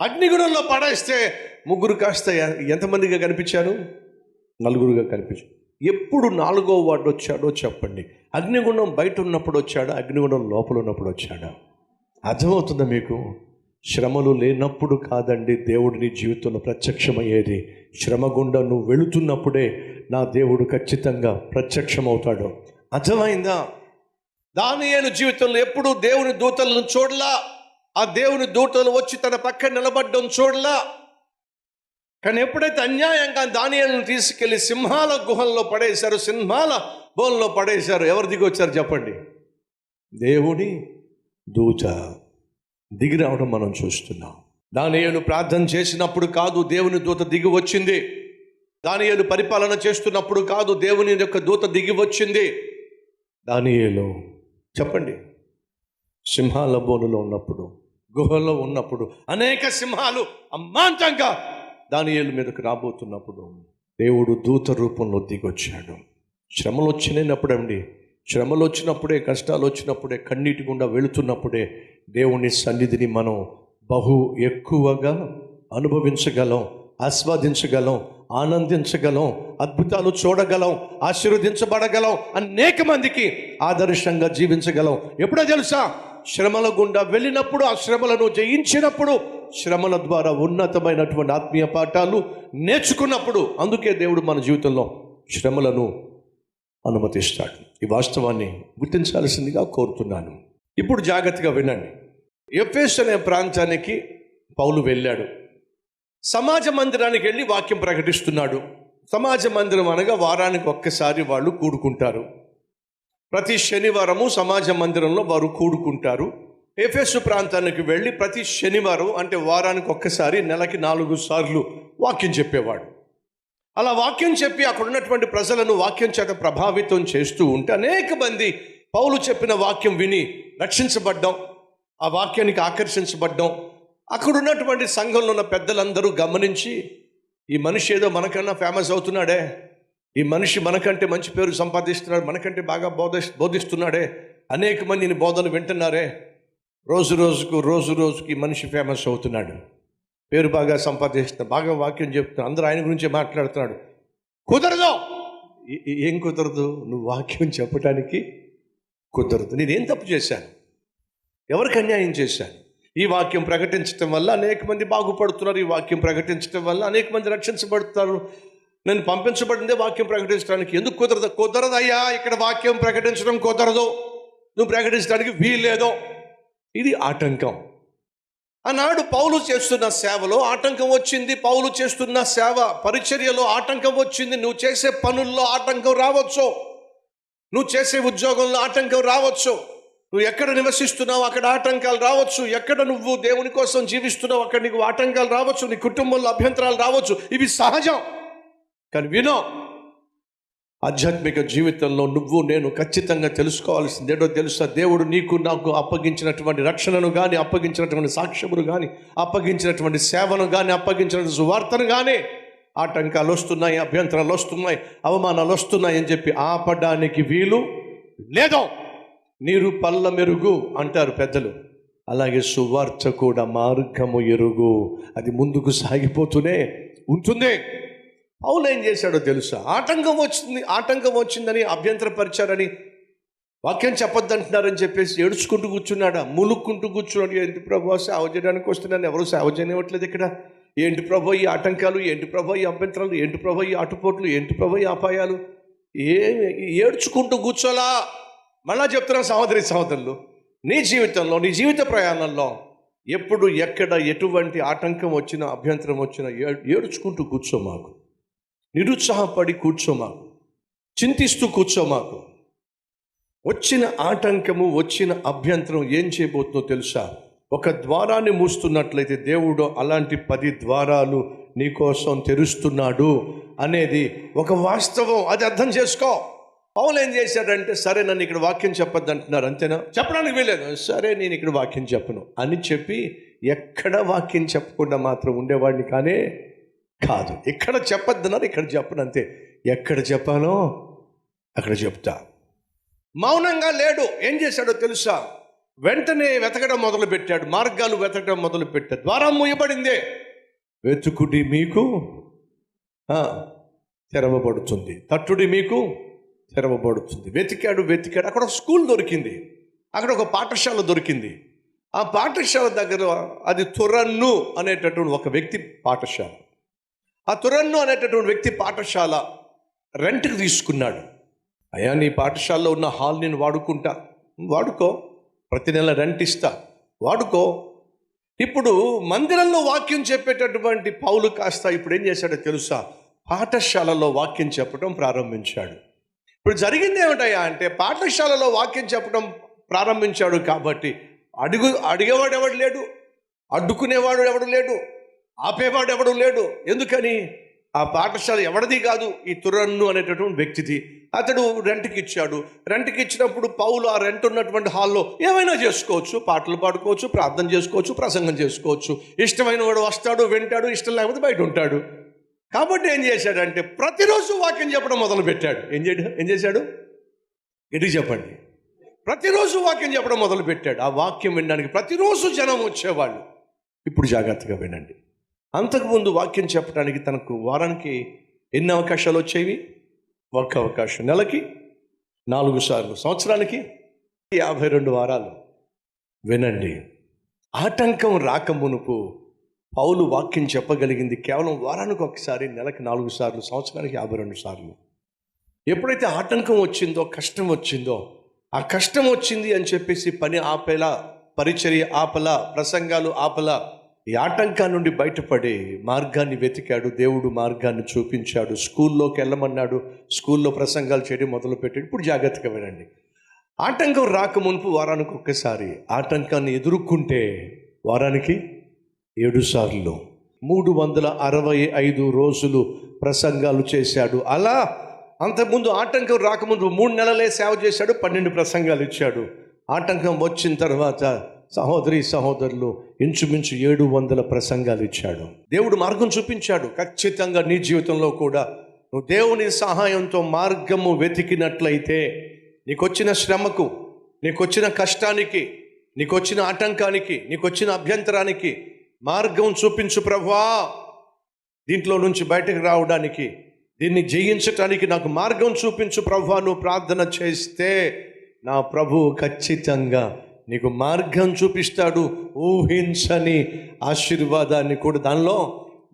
అగ్నిగుణంలో పడేస్తే ముగ్గురు కాస్త ఎంతమందిగా కనిపించారు? నలుగురుగా కనిపించారు ఎప్పుడు నాలుగో వాడు వచ్చాడో చెప్పండి. అగ్నిగుణం బయట ఉన్నప్పుడు వచ్చాడా? అగ్నిగుణం లోపల ఉన్నప్పుడు వచ్చాడా? అర్థమవుతుందా మీకు? శ్రమలు లేనప్పుడు కాదండి దేవుడిని జీవితంలో ప్రత్యక్షమయ్యేది. శ్రమ గుండా నువ్వు వెళుతున్నప్పుడే నా దేవుడు ఖచ్చితంగా ప్రత్యక్షమవుతాడు. అర్థమైందా? దానియేలు జీవితంలో ఎప్పుడు దేవుని దూతలను చూడలా. ఆ దేవుని దూతలు వచ్చి తన పక్కన నిలబడ్డం చూడలా. కానీ ఎప్పుడైతే అన్యాయంగా దానియాలను తీసుకెళ్ళి సింహాల గుహల్లో పడేశారు సింహాల బోన్లో పడేశారు ఎవరు దిగి వచ్చారు చెప్పండి? దేవుని దూత. దిగి రావడం మనం చూస్తున్నాం. దానియేలు ప్రార్థన చేసినప్పుడు కాదు దేవుని దూత దిగి వచ్చింది. దానియలు పరిపాలన చేస్తున్నప్పుడు కాదు దేవుని యొక్క దూత దిగి వచ్చింది. దానియేలు చెప్పండి. సింహాల బోనులో ఉన్నప్పుడు గుహలో ఉన్నప్పుడు అనేక సింహాలు అమ్మాంతంగా దానియేలు మీదకు రాబోతున్నప్పుడు దేవుడు దూత రూపంలో దిగొచ్చాడు. శ్రమలు వచ్చినప్పుడు అండి శ్రమలు వచ్చినప్పుడే కష్టాలు వచ్చినప్పుడే కన్నీటి గుండా వెళుతున్నప్పుడే దేవుని సన్నిధిని మనం బహు ఎక్కువగా అనుభవించగలం ఆస్వాదించగలం ఆనందించగలం అద్భుతాలు చూడగలం ఆశీర్వదించబడగలం అనేక మందికి ఆదర్శంగా జీవించగలం. ఎప్పుడో తెలుసా? శ్రమల గుండా వెళ్ళినప్పుడు ఆ శ్రమలను జయించినప్పుడు శ్రమల ద్వారా ఉన్నతమైనటువంటి ఆత్మీయ పాఠాలు నేర్చుకున్నప్పుడు అందుకే దేవుడు మన జీవితంలో శ్రమలను అనుమతిస్తాడు. ఈ వాస్తవాన్ని గుర్తించాల్సిందిగా కోరుతున్నాను. ఇప్పుడు జాగ్రత్తగా వినండి. ఎఫ్ఎస్ అనే ప్రాంతానికి పౌలు వెళ్ళాడు. సమాజ మందిరానికి వెళ్ళి వాక్యం ప్రకటిస్తున్నాడు. సమాజ మందిరం అనగా వారానికి ఒక్కసారి వాళ్ళు కూడుకుంటారు. ప్రతి శనివారము సమాజ మందిరంలో వారు కూడుకుంటారు. ఎఫెస్ ప్రాంతానికి వెళ్ళి ప్రతి శనివారం అంటే వారానికి ఒక్కసారి నెలకి నాలుగు సార్లు వాక్యం చెప్పేవాడు. అలా వాక్యం చెప్పి అక్కడ ఉన్నటువంటి ప్రజలను వాక్యం చేత ప్రభావితం చేస్తూ ఉంటే అనేక మంది పౌలు చెప్పిన వాక్యం విని రక్షించబడ్డం ఆ వాక్యానికి ఆకర్షించబడ్డం. అక్కడ ఉన్నటువంటి సంఘంలో ఉన్న పెద్దలందరూ గమనించి ఈ మనిషి ఏదో మనకన్నా ఫేమస్ అవుతున్నాడే. ఈ మనిషి మనకంటే మంచి పేరు సంపాదిస్తున్నాడు మనకంటే బాగా బోధ బోధిస్తున్నాడే. అనేక మందిని బోధలు వింటున్నారే. రోజు రోజుకు రోజు రోజుకి మనిషి ఫేమస్ అవుతున్నాడు. పేరు బాగా సంపాదిస్తున్నాడు బాగా వాక్యం చెప్తున్నాడు అందరూ ఆయన గురించే మాట్లాడుతున్నాడు. కుదరదు! ఏం కుదరదు? నువ్వు వాక్యం చెప్పడానికి కుదరదు. నేనేం తప్పు చేశాను? ఎవరికి అన్యాయం చేశాను? ఈ వాక్యం ప్రకటించడం వల్ల అనేక మంది బాగుపడుతున్నారు ఈ వాక్యం ప్రకటించడం వల్ల అనేక మంది రక్షించబడుతున్నారు నేను పంపించబడిందే వాక్యం ప్రకటించడానికి. ఎందుకు కుదరదు? కుదరదయ్యా ఇక్కడ వాక్యం ప్రకటించడం కుదరదు. నువ్వు ప్రకటించడానికి వీల్లేదో. ఇది ఆటంకం. ఆనాడు పౌలు చేస్తున్న సేవలో ఆటంకం వచ్చింది పౌలు చేస్తున్న సేవ పరిచర్యలో ఆటంకం వచ్చింది. నువ్వు చేసే పనుల్లో ఆటంకం రావచ్చు. నువ్వు చేసే ఉద్యోగంలో ఆటంకం రావచ్చు. నువ్వు ఎక్కడ నివసిస్తున్నావు అక్కడ ఆటంకాలు రావచ్చు. ఎక్కడ నువ్వు దేవుని కోసం జీవిస్తున్నావు అక్కడ నీకు ఆటంకాలు రావచ్చు. నీ కుటుంబంలో అభ్యంతరాలు రావచ్చు. ఇవి సహజం. కానీ వినో ఆధ్యాత్మిక జీవితంలో నువ్వు నేను ఖచ్చితంగా తెలుసుకోవాల్సింది ఏంటో తెలుసా? దేవుడు నీకు నాకు అప్పగించినటువంటి రక్షణను కానీ అప్పగించినటువంటి సాక్ష్యమును కానీ అప్పగించినటువంటి సేవను కానీ అప్పగించినటువంటి సువార్తను కానీ ఆటంకాలు వస్తున్నాయి అభ్యంతరాలు వస్తున్నాయి అవమానాలు వస్తున్నాయి అని చెప్పి ఆపడానికి వీలు లేదో. నీరు పల్ల మెరుగు అంటారు పెద్దలు. అలాగే సువార్త కూడా మార్గము ఎరుగు. అది ముందుకు సాగిపోతూనే ఉంటుంది. పౌలు ఏం చేశాడో తెలుసా? ఆటంకం వచ్చింది ఆటంకం వచ్చిందని అభ్యంతరపరిచారని వాక్యం చెప్పొద్దంటున్నారని చెప్పేసి ఏడుచుకుంటూ కూర్చున్నాడా? ములుక్కుంటూ కూర్చున్నాడు. ఏంటి ప్రభు సేవ చేయడానికి వస్తున్నాను. ఎవరు సేవ చేయనివ్వట్లేదు ఇక్కడ? ఏంటి ప్రభు ఈ ఆటంకాలు? ఏంటి ప్రభు ఈ అభ్యంతరాలు? ఏంటి ప్రభు ఈ అటుపోట్లు ఏంటి ప్రభు ఈ అపాయాలు? ఏ ఏడ్చుకుంటూ కూర్చోలా. మళ్ళా చెప్తున్నా సహోదరి సహోదరులు నీ జీవితంలో నీ జీవిత ప్రయాణంలో ఎప్పుడు ఎక్కడ ఎటువంటి ఆటంకం వచ్చినా అభ్యంతరం వచ్చినా ఏ- ఏడ్చుకుంటూ కూర్చో మాకు. నిరుత్సాహపడి కూర్చో మాకు చింతిస్తూ కూర్చో మాకు వచ్చిన ఆటంకము వచ్చిన అభ్యంతరం ఏం చేయబోతుందో తెలుసా? ఒక ద్వారాన్ని మూస్తున్నట్లయితే దేవుడు అలాంటి పది ద్వారాలు నీకోసం తెరుస్తున్నాడు అనేది ఒక వాస్తవం. అది అర్థం చేసుకో. పౌలు ఏం చేశాడంటే సరే నన్ను ఇక్కడ వాక్యం చెప్పద్దు అంటున్నారు అంతేనా? చెప్పడానికి వీలేదు సరే నేను ఇక్కడ వాక్యం చెప్పను అని చెప్పి ఎక్కడ వాక్యం చెప్పకుండా మాత్రం ఉండేవాడిని కానీ కాదు. ఇక్కడ చెప్పొద్దన్నారు ఇక్కడ చెప్పను అంతే. ఎక్కడ చెప్పాలో అక్కడ చెప్తా. మౌనంగా లేడు. ఏం చేశాడో తెలుసా? వెంటనే వెతకడం మొదలు పెట్టాడు మార్గాలు వెతకడం మొదలుపెట్టాడు ద్వారా ద్వారం మూయబడిందే. వెతుకుడి మీకు తెరవబడుతుంది. తట్టుడి మీకు తెరవబడుతుంది. వెతికాడు వెతికాడు. అక్కడ ఒక స్కూల్ దొరికింది. అక్కడ ఒక పాఠశాల దొరికింది. ఆ పాఠశాల దగ్గర అది తురన్ను అనేటటువంటి ఒక వ్యక్తి పాఠశాల. ఆ తురన్ను అనేటటువంటి వ్యక్తి పాఠశాల రెంట్కి తీసుకున్నాడు. అయ్యా నీ పాఠశాలలో ఉన్న హాల్ నేను వాడుకుంటా. వాడుకో ప్రతి నెల రెంట్ ఇస్తా. వాడుకో. ఇప్పుడు మందిరంలో వాక్యం చెప్పేటటువంటి పౌలు కాస్త ఇప్పుడు ఏం చేశాడో తెలుసా? పాఠశాలలో వాక్యం చెప్పడం ప్రారంభించాడు. ఇప్పుడు జరిగింది ఏమిటయ్యా అంటే పాఠశాలలో వాక్యం చెప్పడం ప్రారంభించాడు కాబట్టి అడుగు అడిగేవాడు ఎవడు లేడు అడ్డుకునేవాడు ఎవడు లేడు. ఆపేవాడు ఎవడు లేడు. ఎందుకని? ఆ పాఠశాల ఎవరిది కాదు ఈ తురన్ను అనేటటువంటి వ్యక్తిది. అతడు రెంట్కి ఇచ్చాడు రెంట్కి ఇచ్చినప్పుడు పౌలు ఆ రెంట్ ఉన్నటువంటి హాల్లో ఏమైనా చేసుకోవచ్చు. పాటలు పాడుకోవచ్చు ప్రార్థన చేసుకోవచ్చు ప్రసంగం చేసుకోవచ్చు. ఇష్టమైన వాడు వస్తాడు వింటాడు ఇష్టం లేకపోతే బయట ఉంటాడు. కాబట్టి ఏం చేశాడంటే ప్రతిరోజు వాక్యం చెప్పడం మొదలు పెట్టాడు ఏం చేయడు ఏం చేశాడు? ఎటు చెప్పండి. ప్రతిరోజు వాక్యం చెప్పడం మొదలు పెట్టాడు ఆ వాక్యం వినడానికి ప్రతిరోజు జనం వచ్చేవాళ్ళు. ఇప్పుడు జాగ్రత్తగా వినండి. అంతకుముందు వాక్యం చెప్పడానికి తనకు వారానికి ఎన్ని అవకాశాలు వచ్చేవి? ఒక్క అవకాశం. నెలకి? నాలుగు సార్లు. సంవత్సరానికి? యాభై రెండు వారాలు. వినండి. ఆటంకం రాకమునుపు పౌలు వాక్యం చెప్పగలిగింది కేవలం వారానికి ఒకసారి నెలకి నాలుగు సార్లు సంవత్సరానికి యాభై రెండు సార్లు. ఎప్పుడైతే ఆటంకం వచ్చిందో కష్టం వచ్చిందో ఆ కష్టం వచ్చింది అని చెప్పేసి పని ఆపేలా పరిచర్య ఆపలా ప్రసంగాలు ఆపలా ఈ ఆటంకా నుండి బయటపడి మార్గాన్ని వెతికాడు దేవుడు మార్గాన్ని చూపించాడు స్కూల్లోకి వెళ్ళమన్నాడు స్కూల్లో ప్రసంగాలు చేయడం మొదలుపెట్టాడు. ఇప్పుడు జాగ్రత్తగా వినండి. ఆటంకం రాక మునుపు వారానికి ఒక్కసారి ఆటంకాన్ని ఎదుర్కొంటే వారానికి ఏడు సార్లు. మూడు వందల అరవై ఐదు రోజులు ప్రసంగాలు చేశాడు. అలా అంతకుముందు ఆటంకం రాకముందు మూడు నెలలే సేవ చేశాడు పన్నెండు ప్రసంగాలు ఇచ్చాడు. ఆటంకం వచ్చిన తర్వాత సహోదరి సహోదరులు ఇంచుమించు ఏడు వందల ప్రసంగాలు ఇచ్చాడు. దేవుడు మార్గం చూపించాడు. ఖచ్చితంగా నీ జీవితంలో కూడా నువ్వు దేవుని సహాయంతో మార్గము వెతికినట్లయితే నీకొచ్చిన శ్రమకు నీకొచ్చిన కష్టానికి నీకొచ్చిన ఆటంకానికి నీకొచ్చిన అభ్యంతరానికి మార్గం చూపించు ప్రభా దీంట్లో నుంచి బయటకు రావడానికి దీన్ని జయించటానికి నాకు మార్గం చూపించు ప్రభా నువ్వు ప్రార్థన చేస్తే నా ప్రభు ఖచ్చితంగా నీకు మార్గం చూపిస్తాడు ఊహించని ఆశీర్వాదాన్ని కూడా దానిలో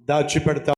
దాచిపెడతాడు